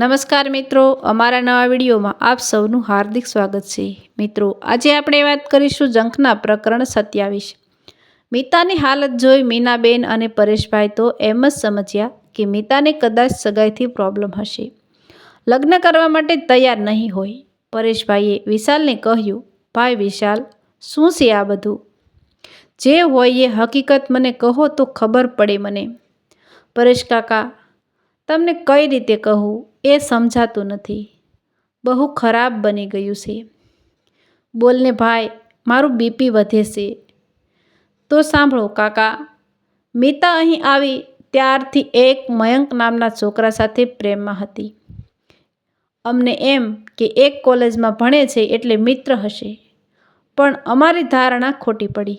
નમસ્કાર મિત્રો, અમારા નવા વિડીયોમાં આપ સૌનું હાર્દિક સ્વાગત છે. મિત્રો, આજે આપણે વાત કરીશું જંખના પ્રકરણ સત્યાવીસ. મીતાની હાલત જોઈ મીનાબેન અને પરેશભાઈ તો એમ જ સમજ્યા કે મીતાને કદાચ સગાઈથી પ્રોબ્લેમ હશે. લગ્ન કરવા માટે તૈયાર નહીં હોય. પરેશભાઈએ વિશાલને કહ્યું, ભાઈ વિશાલ, શું છે આ બધું? જે હોય એ હકીકત મને કહો તો ખબર પડે મને. પરેશ કાકા, તમને કઈ રીતે કહું? એ સમજાતું નથી. બહુ ખરાબ બની ગયું છે. બોલને, ભાઈ, મારું બીપી વધે છે. તો સાંભળો, કાકા. મીતા અહીં આવી ત્યારથી એક મયંક નામના છોકરા સાથે પ્રેમમાં હતી. અમને એમ કે એક કોલેજમાં ભણે છે એટલે મિત્ર હશે. પણ અમારી ધારણા ખોટી પડી.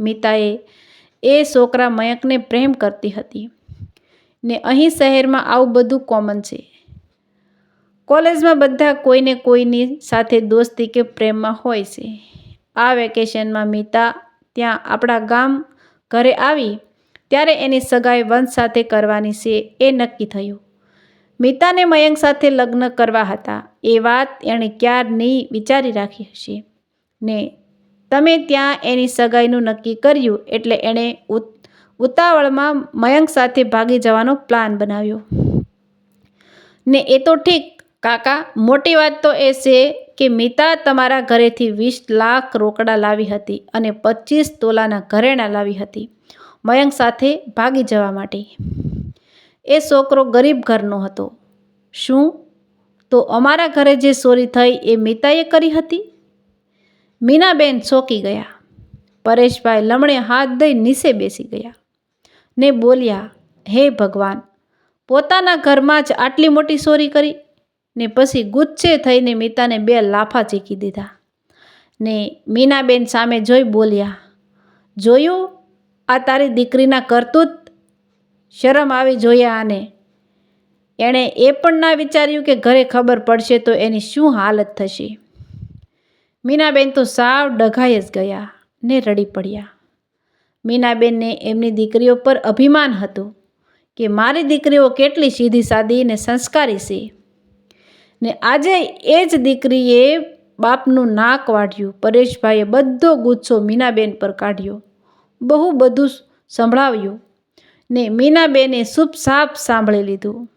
મીતાએ એ છોકરા મયંકને પ્રેમ કરતી હતી. ને અહીં શહેરમાં આવું બધું કોમન છે. કોલેજમાં બધા કોઈને કોઈની સાથે દોસ્તી કે પ્રેમમાં હોય છે. આ વેકેશનમાં મીતા ત્યાં આપણા ગામ ઘરે આવી, ત્યારે એની સગાઈ વંશ સાથે કરવાની છે એ નક્કી થયું. મીતાને મયંક સાથે લગ્ન કરવા હતા. એ વાત એણે ક્યારની વિચારી રાખી હશે. ને તમે ત્યાં એની સગાઈનું નક્કી કર્યું એટલે એણે ઉતાવળમાં મયંક સાથે ભાગી જવાનો પ્લાન બનાવ્યો. ને એ તો ઠીક કાકા, મોટી વાત તો એ છે કે મીતા તમારા ઘરેથી વીસ લાખ રોકડા લાવી હતી અને પચીસ તોલાના ઘરેણાં લાવી હતી, મયંક સાથે ભાગી જવા માટે. એ છોકરો ગરીબ ઘરનો હતો. શું? તો અમારા ઘરે જે ચોરી થઈ એ મિતાએ કરી હતી? મીનાબેન ચોંકી ગયા. પરેશભાઈ લમણે હાથ દઈ નીચે બેસી ગયા. ને બોલ્યા, હે ભગવાન, પોતાના ઘરમાં જ આટલી મોટી ચોરી કરી? ને પછી ગુચ્છે થઈને મીતાને બે લાફા ચીકી દીધા. ને મીનાબેન સામે જોઈ બોલ્યા, જોયું? આ તારી દીકરીના કરતૂત? શરમ આવી જોયા આને. એણે એ પણ ના વિચાર્યું કે ઘરે ખબર પડશે તો એની શું હાલત થશે. મીનાબેન તો સાવ ડઘાઈ જ ગયા ને રડી પડ્યા. મીનાબેનને એમની દીકરીઓ પર અભિમાન હતું કે મારી દીકરીઓ કેટલી સીધી સાદી ને સંસ્કારી છે. ને આજે એ જ દીકરીએ બાપનું નાક વાઢ્યું. પરેશભાઈએ બધો ગુસ્સો મીનાબેન પર કાઢ્યો. બહુ બધું સંભળાવ્યું ને મીનાબેને સાપ સાંભળી લીધું.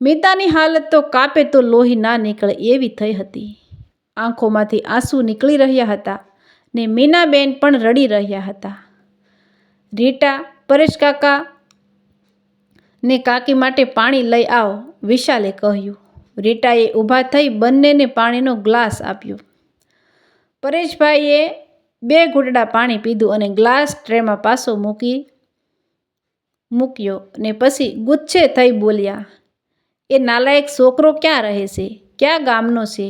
મીતાની હાલત તો કાપે તો લોહી ના નીકળે એવી થઈ હતી. આંખોમાંથી આંસુ નીકળી રહ્યા હતા ને મીનાબેન પણ રડી રહ્યા હતા. રીટા, પરેશ કાકા ને કાકી માટે પાણી લઈ આવો, વિશાલે કહ્યું. રીટાએ ઊભા થઈ બંનેને પાણીનો ગ્લાસ આપ્યો. પરેશભાઈએ બે ઘૂંટડા પાણી પીધું અને ગ્લાસ ટ્રેમાં પાછો મૂકી મૂક્યો ને પછી ગુચ્છે થઈ બોલ્યા, એ નાલાયક છોકરો ક્યાં રહે છે? ક્યાં ગામનો છે?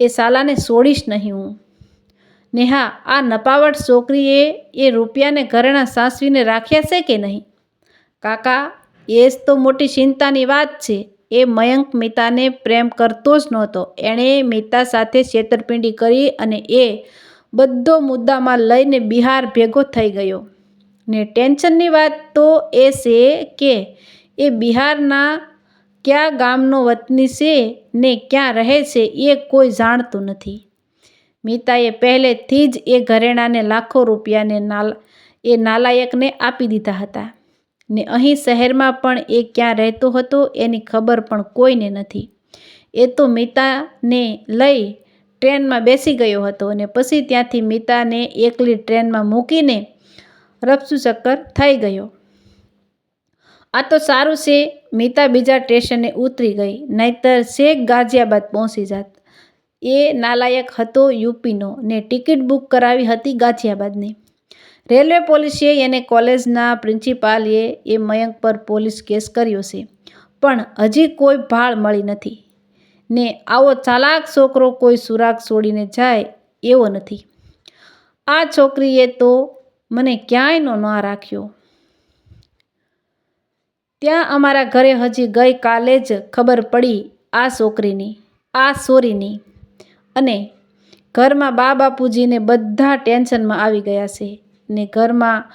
એ સાલાને છોડીશ નહીં હું. ને હા આ નપાવટ છોકરીએ એ રૂપિયાને ઘરેણા સાસવીને રાખ્યા છે કે નહીં? કાકા, એ જ તો મોટી ચિંતાની વાત છે. એ મયંક મિતાને પ્રેમ કરતો જ નહોતો. એણે મિતા સાથે છેતરપિંડી કરી અને એ બધો મુદ્દામાં લઈને બિહાર ભેગો થઈ ગયો. ને ટેન્શનની વાત તો એ છે કે એ બિહારના કયા ગામનો વતની છે ને ક્યાં રહે છે એ કોઈ જાણતું નથી. મિતાએ પહેલેથી જ એ ઘરેણાને લાખો રૂપિયાને નાલ, એ નાલાયકને આપી દીધા હતા. ને અહીં શહેરમાં પણ એ ક્યાં રહેતો હતો એની ખબર પણ કોઈને નથી. એ તો મિતાને લઈ ટ્રેનમાં બેસી ગયો હતો અને પછી ત્યાંથી મિતાને એકલી ટ્રેનમાં મૂકીને રફસુ ચક્કર થઈ ગયો. આ તો સારું છે, મિતા બીજા સ્ટેશને ઉતરી ગઈ, નહીતર શેખ ગાઝિયાબાદ પહોંચી જાત. એ નાલાયક હતો યુપીનો ને ટિકિટ બુક કરાવી હતી ગાઝિયાબાદની. રેલવે પોલીસે એને કોલેજના પ્રિન્સિપાલીએ એ મયંક પર પોલીસ કેસ કર્યો છે. પણ હજી કોઈ ભાળ મળી નથી. ને આવો ચાલાક છોકરો કોઈ સુરાગ છોડીને જાય એવો નથી. આ છોકરીએ તો મને ક્યાંયનો ન રાખ્યો. ત્યાં અમારા ઘરે હજી ગઈ કાલે જ ખબર પડી આ છોકરીની, આ સોરીની. અને ઘરમાં બા બાપુજીને બધા ટેન્શનમાં આવી ગયા છે. ને ઘરમાં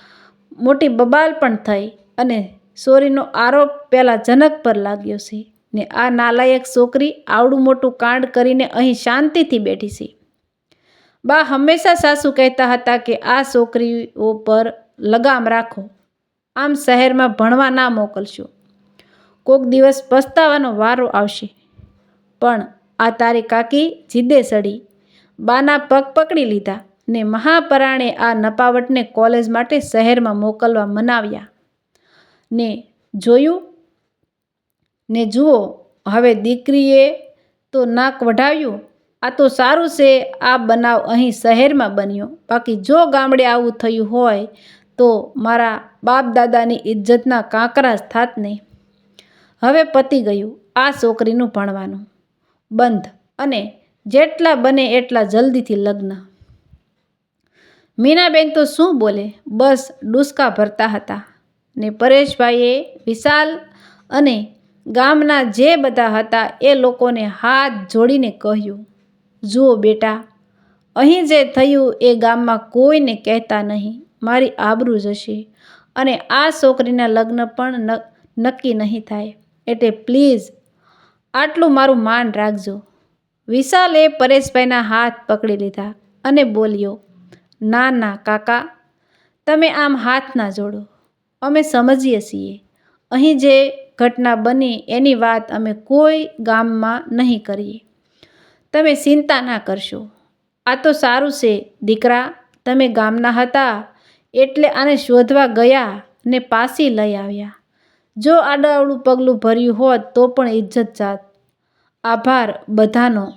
મોટી બબાલ પણ થઈ અને ચોરીનો આરોપ પહેલાં જનક પર લાગ્યો છે ને આ નાલાયક છોકરી આવડું મોટું કાંડ કરીને અહીં શાંતિથી બેઠી છે. બા હંમેશા સાસુ કહેતા હતા કે આ છોકરીઓ પર લગામ રાખો. આમ શહેરમાં ભણવા ના મોકલશો. કોક દિવસ પસ્તાવાનો વારો આવશે. પણ આ તારી કાકી જીદે સડી. બાના પગ પકડી લીધા. ને મહાપરાણે આ નપાવટને કોલેજ માટે શહેરમાં મોકલવા મનાવ્યા. ને જોયું? ને જુઓ, હવે દીકરીએ તો નાક વઢાવ્યું. આ તો સારું છે, આ બનાવ અહીં શહેરમાં બન્યો. બાકી જો ગામડે આવું થયું હોય, તો મારા બાપ દાદાની ઇજ્જતના કાંકરા જ થાત નહીં. હવે પતી ગયું આ છોકરીનું ભણવાનું. બંધ. અને જેટલા બને એટલા જલ્દીથી લગ્ન. મીનાબેન તો શું બોલે? બસ ડૂસકા ભરતા હતા. ને પરેશભાઈએ વિશાલ અને ગામના જે બધા હતા એ લોકોને હાથ જોડીને કહ્યું, જુઓ બેટા, અહીં જે થયું એ ગામમાં કોઈને કહેતા નહીં. મારી આબરૂ જશે અને આ છોકરીના લગ્ન પણ નક્કી નહીં થાય. એટલે પ્લીઝ, આટલું મારું માન રાખજો. વિશાલે પરેશભાઈના હાથ પકડી લીધા અને બોલ્યો ના ના, કાકા, તમે આમ હાથ ના જોડો. અમે સમજીએ છીએ. અહીં જે ઘટના બની એની વાત અમે કોઈ ગામમાં નહીં કરીએ. તમે ચિંતા ના કરશો. આ તો સારું છે, દીકરા, તમે ગામના હતા, એટલે આને શોધવા ગયા ને પાસી લઈ આવ્યા. જો આડાવડું પગલું ભર્યું હોત તો પણ ઇજ્જત જાત. આભાર બધાનો.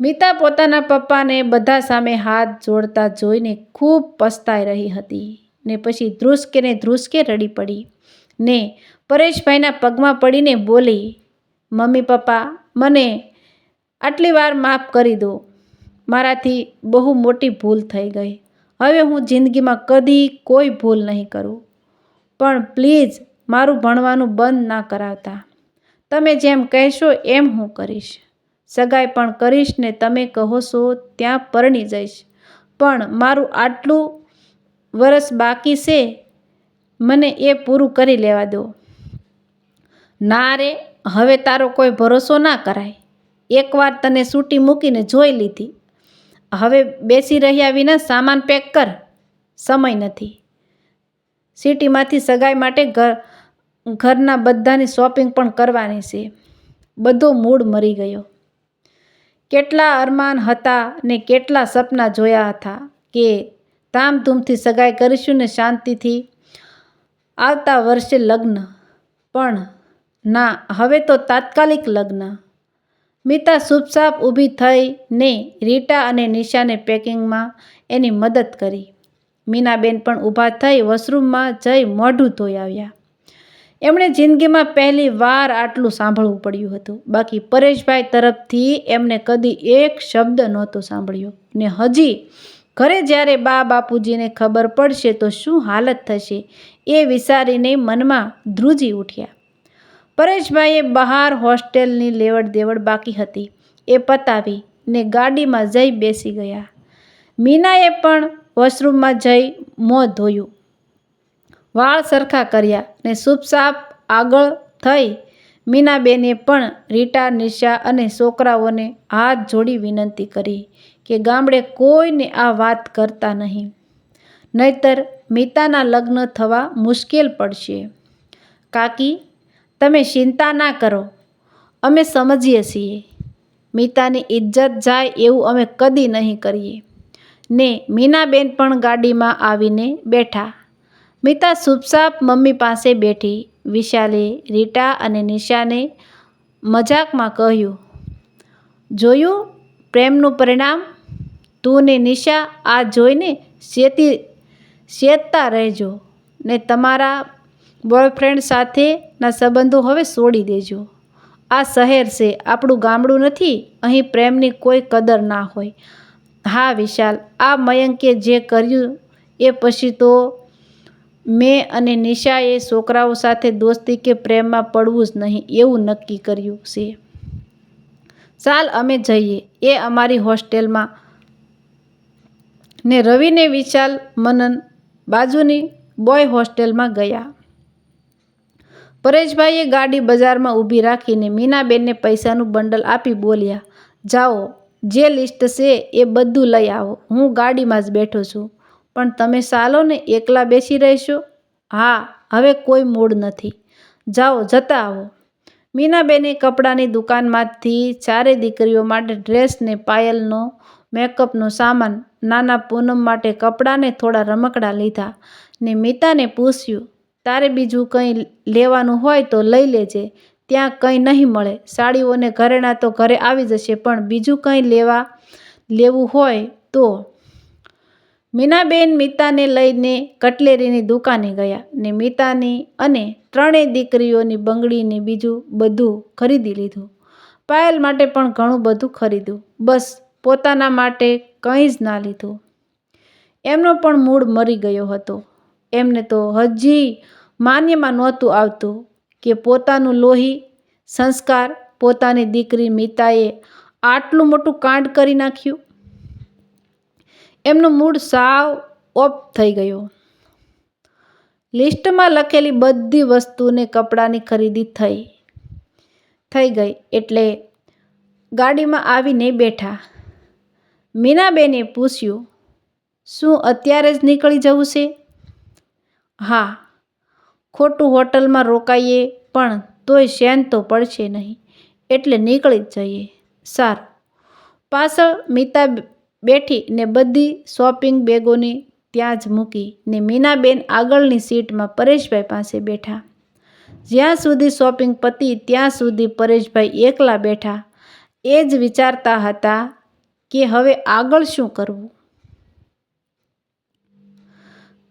મિતા પોતાના પપ્પાને બધા સામે હાથ જોડતા જોઈને ખૂબ પસ્તાઈ રહી હતી ને પછી ધ્રુસકે ને ધ્રુસકે રડી પડી ને પરેશભાઈના પગમાં પડીને બોલી, મમ્મી પપ્પા, મને આટલી વાર માફ કરી દો. મારાથી બહુ મોટી ભૂલ થઈ ગઈ. હવે હું જિંદગીમાં કદી કોઈ ભૂલ નહીં કરું. પણ પ્લીઝ મારું ભણવાનું બંધ ના કરાવતા. તમે જેમ કહેશો એમ હું કરીશ. સગાઈ પણ કરીશ ને તમે કહો છો ત્યાં પરણી જઈશ. પણ મારું આટલું વરસ બાકી છે, મને એ પૂરું કરી લેવા દો. ના રે, હવે તારો કોઈ ભરોસો ના કરાય. એકવાર તને સૂટી મૂકીને જોઈ લીધી. હવે બેસી રહ્યા વિના સામાન પેક કર. સમય નથી. સિટીમાંથી સગાઈ માટે ઘર, ઘરના બધાની શોપિંગ પણ કરવાની છે. બધો મૂડ મરી ગયો. કેટલા અરમાન હતા ને કેટલા સપના જોયા હતા કે ધામધૂમથી સગાઈ કરીશું ને શાંતિથી આવતા વર્ષે લગ્ન. પણ ના, હવે તો તાત્કાલિક લગ્ન. મિતા સુપસાપ ઊભી થઈ ને રીટા અને નિશાને પેકિંગમાં એની મદદ કરી. મીનાબેન પણ ઊભા થઈ વોશરૂમમાં જઈ મોઢું ધોઈ આવ્યા. એમણે જિંદગીમાં પહેલી વાર આટલું સાંભળવું પડ્યું હતું. બાકી પરેશભાઈ તરફથી એમને કદી એક શબ્દ નહોતો સાંભળ્યો. ને હજી ઘરે જ્યારે બા બાપુજીને ખબર પડશે તો શું હાલત થશે એ વિચારીને મનમાં ધ્રુજી ઉઠ્યા. પરેશભાઈએ બહાર હોસ્ટેલની લેવડ દેવડ બાકી હતી. એ પતાવી ને ગાડીમાં જઈ બેસી ગયા. મીનાએ પણ વોશરૂમમાં જઈ મોં ધોયું. વાળ સરખા કર્યા ને સાપ આગળ થઈ. મીનાબેને પણ રીટા, નિશા અને છોકરાઓને હાથ જોડી વિનંતી કરી કે ગામડે કોઈને આ વાત કરતા નહીં. નહીતર મીતાના લગ્ન થવા મુશ્કેલ પડશે. કાકી, તમે ચિંતા ના કરો. અમે સમજીએ છીએ. મીતાની ઇજ્જત જાય એવું અમે કદી નહીં કરીએ. ને મીનાબેન પણ ગાડીમાં આવીને બેઠા. મિતા સુપસાપ મમ્મી પાસે બેઠી. વિશાલે, રીટા અને નિશાને મજાકમાં કહ્યું, જોયું પ્રેમનું પરિણામ? તું ને નિશા આ જોઈને શેતી શેતતા રહેજો ને તમારા બોયફ્રેન્ડ સાથેના સંબંધો હવે છોડી દેજો. આ શહેર છે, આપણું ગામડું નથી, અહીં પ્રેમની કોઈ કદર ના હોય. હા, વિશાલ, આ મયંકે જે કર્યું એ પછી તો મેં અને નિશાએ છોકરાઓ સાથે દોસ્તી કે પ્રેમમાં પડવું જ નહીં એવું નક્કી કર્યું છે. ચાલ અમે જઈએ. એ અમારી હોસ્ટેલમાં. ને રવિને વિશાલ, મનન બાજુની બોય હોસ્ટેલમાં ગયા. પરેશભાઈએ ગાડી બજારમાં ઊભી રાખીને મીનાબેનને પૈસાનું બંડલ આપી બોલ્યા, જાઓ, જે લિસ્ટ છે એ બધું લઈ આવો. હું ગાડીમાં જ બેઠો છું. પણ તમે ચાલો ને એકલા બેસી રહેશો? હા, હવે કોઈ મૂડ નથી. જાઓ, જતા આવો. મીનાબેને કપડાની દુકાનમાંથી ચારે દીકરીઓ માટે ડ્રેસ ને પાયલનો મેકઅપનો સામાન, નાના પૂનમ માટે કપડાને થોડા રમકડા લીધા ને મીતાને પૂછ્યું, તારે બીજું કંઈ લેવાનું હોય તો લઈ લેજે. ત્યાં કંઈ નહીં મળે. સાડીઓને ઘરેણા તો ઘરે આવી જશે, પણ બીજું કંઈ લેવા, લેવું હોય તો મીનાબેન મીતાને લઈને કટલેરીની દુકાને ગયા ને મીતાની અને ત્રણેય દીકરીઓની બંગડીને બીજું બધું ખરીદી લીધું. પાયલ માટે પણ ઘણું બધું ખરીદ્યું. બસ પોતાના માટે કંઈ જ ના લીધું. એમનો પણ મૂડ મરી ગયો હતો. એમને તો હજી માન્યમાં નહોતું આવતું કે પોતાનું લોહી સંસ્કાર પોતાની દીકરી મીતાએ આટલું મોટું કાંડ કરી નાખ્યું. એમનો મૂડ સાવ ઓફ થઈ ગયો. લિસ્ટમાં લખેલી બધી વસ્તુને કપડાની ખરીદી થઈ. થઈ ગઈ એટલે ગાડીમાં આવીને બેઠા. મીનાબેને પૂછ્યું, શું અત્યારે જ નીકળી જવું છે? હા, ખોટું હોટલમાં રોકાઈએ પણ તોય શેન તો પડશે નહીં. એટલે નીકળી જ જઈએ. સારું. પાછળ મીતા બેઠી ને બધી શોપિંગ બેગોની ત્યાં જ મૂકી ને મીનાબેન આગળની સીટમાં પરેશભાઈ પાસે બેઠા. જ્યાં સુધી શોપિંગ પતી, ત્યાં સુધી પરેશભાઈ એકલા બેઠા. એ જ વિચારતા હતા કે હવે આગળ શું કરવું?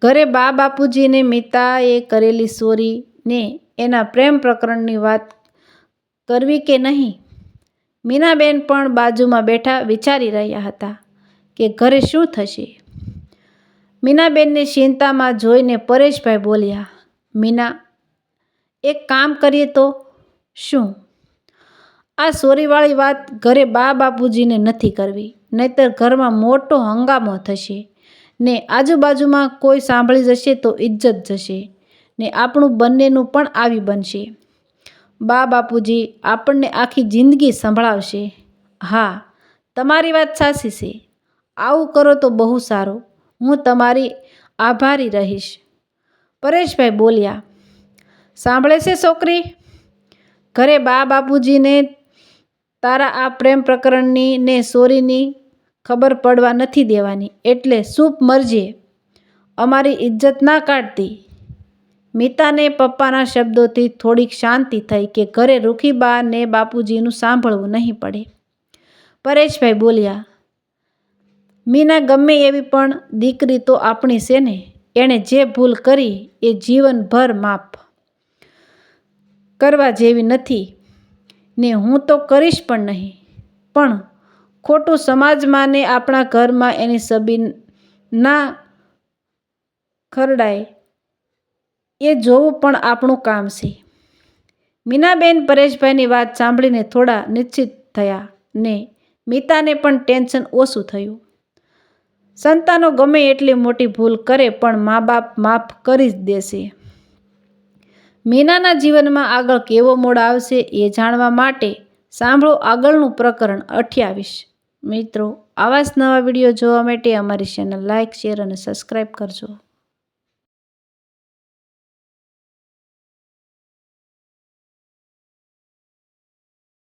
ઘરે બા બાપુજીને મિતાએ કરેલી ચોરીને એના પ્રેમ પ્રકરણની વાત કરવી કે નહીં? મીનાબેન પણ બાજુમાં બેઠા વિચારી રહ્યા હતા. કે ઘરે શું થશે? મીનાબેનને ચિંતામાં જોઈને પરેશભાઈ બોલ્યા, મીના, એક કામ કરીએ તો? શું? આ સોરીવાળી વાત ઘરે બા બાપુજીને નથી કરવી, નહીતર ઘરમાં મોટો હંગામો થશે. ને આજુબાજુમાં કોઈ સાંભળી જશે તો ઇજ્જત જશે. ને આપણું બંનેનું પણ આવી બનશે. બા બાપુજી આપણને આખી જિંદગી સંભળાવશે. હા, તમારી વાત સાચી છે. આવું કરો તો બહુ સારું. હું તમારી આભારી રહીશ. પરેશભાઈ બોલ્યા, સાંભળે છે છોકરી? ઘરે બા બાપુજીને તારા આ પ્રેમ પ્રકરણની ને સોરીની ખબર પડવા નથી દેવાની. એટલે સૂપ મરજીએ અમારી ઇજ્જત ના કાઢતી. મિતાને પપ્પાના શબ્દોથી થોડીક શાંતિ થઈ કે ઘરે રૂખીબા ને બાપુજીનું સાંભળવું નહીં પડે. પરેશભાઈ બોલ્યા મીના ગમે એવી પણ દીકરી તો આપણી છે ને, એણે જે ભૂલ કરી એ જીવનભર માફ કરવા જેવી નથી. ને હું તો કરીશ પણ નહીં. પણ ખોટું સમાજમાં ને આપણા ઘરમાં એની સબી ના ખરડાય, એ જોવું પણ આપણું કામ છે. મીનાબેન પરેશભાઈની વાત સાંભળીને થોડા નિશ્ચિત થયા ને મીતાને પણ ટેન્શન ઓછું થયું. સંતાનો ગમે એટલી મોટી ભૂલ કરે પણ મા બાપ માફ કરી જ દેશે. મીનાના જીવનમાં આગળ કેવો મોડ આવશે એ જાણવા માટે સાંભળો આગળનું પ્રકરણ અઠ્યાવીસ. મિત્રો, આવા જ નવા વીડિયો જોવા માટે અમારી ચેનલ લાઇક શેર અને સબસ્ક્રાઈબ કરજો.